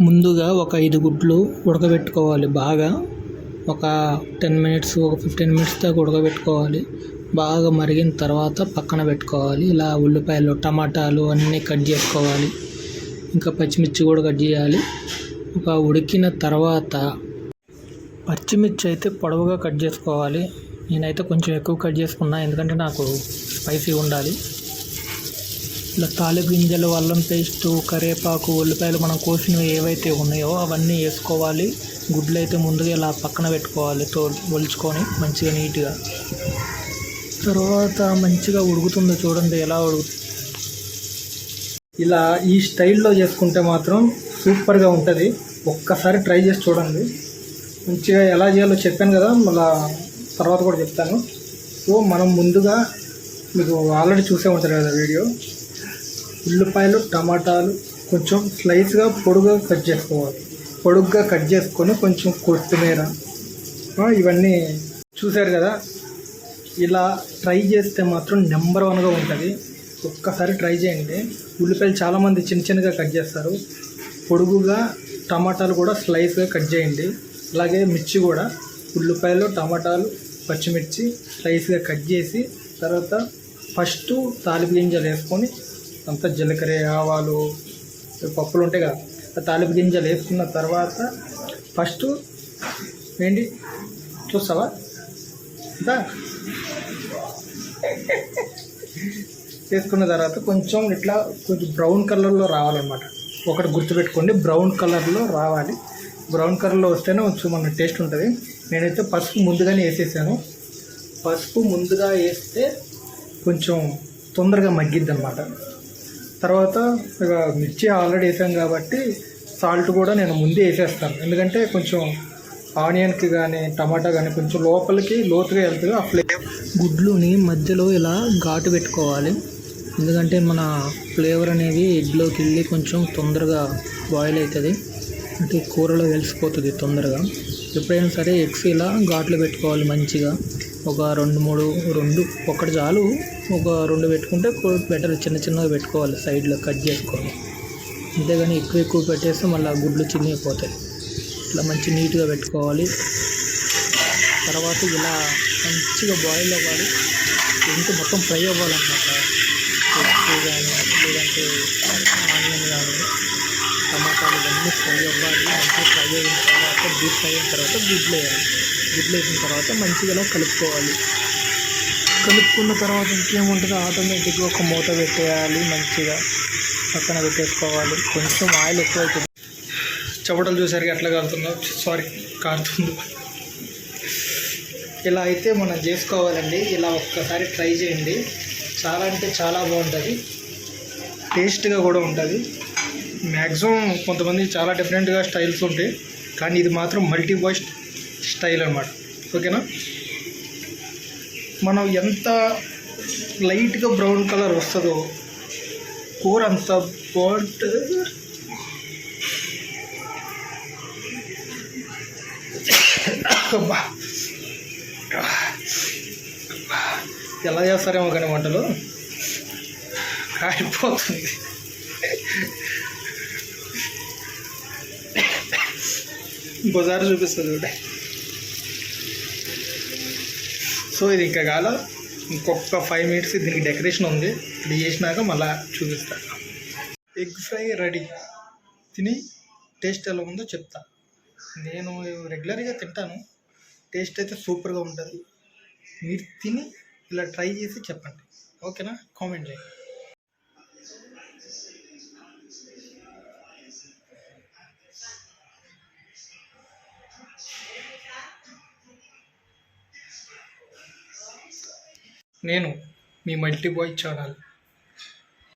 ముందుగా ఒక ఐదు గుడ్లు ఉడకబెట్టుకోవాలి బాగా. ఒక టెన్ మినిట్స్ ఒక ఫిఫ్టీన్ మినిట్స్ దాకా ఉడకబెట్టుకోవాలి. బాగా మరిగిన తర్వాత పక్కన పెట్టుకోవాలి. ఇలా ఉల్లిపాయలు టమాటాలు అన్నీ కట్ చేసుకోవాలి. ఇంకా పచ్చిమిర్చి కూడా కట్ చేయాలి. ఒక ఉడికిన తర్వాత పచ్చిమిర్చి అయితే పొడవుగా కట్ చేసుకోవాలి. నేనైతే కొంచెం ఎక్కువ కట్ చేసుకున్నా ఎందుకంటే నాకు స్పైసీ ఉండాలి. ఇలా తాలింపు గింజలు అల్లం పేస్టు కరివేపాకు ఉల్లిపాయలు మనం కోసినవి ఏవైతే ఉన్నాయో అవన్నీ వేసుకోవాలి. గుడ్లు అయితే ముందుగా ఇలా పక్కన పెట్టుకోవాలి తో ఒలుచుకొని మంచిగా నీట్గా. తర్వాత మంచిగా ఉడుకుతుందో చూడండి ఎలా ఉడుకు. ఇలా ఈ స్టైల్లో చేసుకుంటే మాత్రం సూపర్గా ఉంటుంది. ఒక్కసారి ట్రై చేసి చూడండి. మంచిగా ఎలా చేయాలో చెప్పాను కదా మళ్ళా తర్వాత కూడా చెప్తాను. సో మనం ముందుగా మీకు ఆల్రెడీ చూసే ఉంటారు కదా వీడియో. ఉల్లిపాయలు టమాటాలు కొంచెం స్లైస్గా పొడుగా కట్ చేసుకోవాలి. పొడుగ్గా కట్ చేసుకొని కొంచెం కొత్తిమీర. ఇవన్నీ చూశారు కదా? ఇలా ట్రై చేస్తే మాత్రం నెంబర్ వన్గా ఉంటుంది. ఒక్కసారి ట్రై చేయండి. ఉల్లిపాయలు చాలామంది చిన్న చిన్నగా కట్ చేస్తారు. పొడుగుగా టమాటాలు కూడా స్లైస్గా కట్ చేయండి. అలాగే మిర్చి కూడా. ఉల్లిపాయలు టమాటాలు పచ్చిమిర్చి స్లైస్గా కట్ చేసి తర్వాత ఫస్ట్ తాలిపు గింజలు వేసుకొని అంతా జీలకర్ర ఆవాలు పప్పులు ఉంటాయి కదా ఆ తాలింపు గింజలు వేసుకున్న తర్వాత ఫస్ట్ ఏంటి? చూస్తావా? అంతా వేసుకున్న తర్వాత కొంచెం ఇట్లా కొంచెం బ్రౌన్ కలర్లో రావాలన్నమాట. ఒకటి గుర్తుపెట్టుకోండి బ్రౌన్ కలర్లో రావాలి. బ్రౌన్ కలర్లో వస్తేనే కొంచెం మన టేస్ట్ ఉంటుంది. నేనైతే పసుపు ముందుగానే వేసేసాను. పసుపు ముందుగా వేస్తే కొంచెం తొందరగా మగ్గిద్ది అనమాట తర్వాత ఇక మిర్చి ఆల్రెడీ వేసాం కాబట్టి సాల్ట్ కూడా నేను ముందే వేసేస్తాను. ఎందుకంటే కొంచెం ఆనియన్కి కానీ టమాటా కానీ కొంచెం లోపలికి లోతుగా వెళ్తుంది ఆ ఫ్లేవర్ గుడ్లుని మధ్యలో ఇలా ఘాటు పెట్టుకోవాలి. ఎందుకంటే మన ఫ్లేవర్ అనేది ఎడ్లోకి వెళ్ళి కొంచెం తొందరగా బాయిల్ అవుతుంది. అంటే కూరలో వెలిసిపోతుంది తొందరగా. ఎప్పుడైనా సరే ఎగ్స్ ఇలా ఘాట్లు పెట్టుకోవాలి మంచిగా. ఒక రెండు మూడు రెండు ఒకటి చాలు. ఒక రెండు పెట్టుకుంటే బెటర్ చిన్న చిన్నగా పెట్టుకోవాలి సైడ్లో కట్ చేసుకోవాలి. అంతేగాని ఎక్కువ ఎక్కువ పెట్టేస్తే మళ్ళీ గుడ్లు చిన్నగిపోతాయి ఇట్లా మంచి నీట్గా పెట్టుకోవాలి. తర్వాత ఇలా మంచిగా బాయిల్ అవ్వాలి. ఇంకా మొత్తం ఫ్రై అవ్వాలన్నమాట. ఎగ్స్ కానీ లేదంటే ఆనియన్ కానీ. టమాటాలు ఇవన్నీ ఫ్రై అవ్వాలి. మంచిగా ఫ్రై అయిన తర్వాత డీప్ ఫ్రై అయిన తర్వాత గుడ్లు వేయాలి. గుడ్లు వేసిన తర్వాత మంచిగా ఇలా కలుపుకోవాలి. కలుపుకున్న తర్వాత ఇంకేముంటుందో? ఆటోమేటిక్గా ఒక మూత పెట్టేయాలి మంచిగా. పక్కన పెట్టేసుకోవాలి. కొంచెం ఆయిల్ ఎక్కువ అవుతుంది చెమటలు చూసరికి ఎట్లా కాలుతుందో సారీ కారుతుంది. ఇలా అయితే మనం చేసుకోవాలండి. ఇలా ఒక్కసారి ట్రై చేయండి. చాలా అంటే చాలా బాగుంటుంది. టేస్ట్గా కూడా ఉంటుంది. మ్యాక్సిమం కొంతమంది చాలా డిఫరెంట్గా స్టైల్స్ ఉంటాయి. కానీ ఇది మాత్రం మల్టీ వాయిస్ స్టైల్ అనమాట ఓకేనా? మనం ఎంత లైట్గా బ్రౌన్ కలర్ వస్తుందో కూర అంత బాగుంటుంది. అబ్బా. ఎలా చేస్తారేమో కానీ వంటలు. కాలిపోతుంది ఇంకోసారి చూపిస్తుంది ఒకటి సో ఇది ఇంకా కాల ఇంకొక ఫైవ్ మినిట్స్ దీనికి డెకరేషన్ ఉంది. ఇది చేసినాక మళ్ళీ చూపిస్తా. ఎగ్ ఫ్రై రెడీ తిని టేస్ట్ ఎలా ఉందో చెప్తా. నేను రెగ్యులర్గా తింటాను. టేస్ట్ అయితే సూపర్గా ఉంటుంది. మీరు తిని ఇలా ట్రై చేసి చెప్పండి. ఓకేనా కామెంట్ చేయండి. నేను మీ మల్టీ బాయ్ ఛానల్.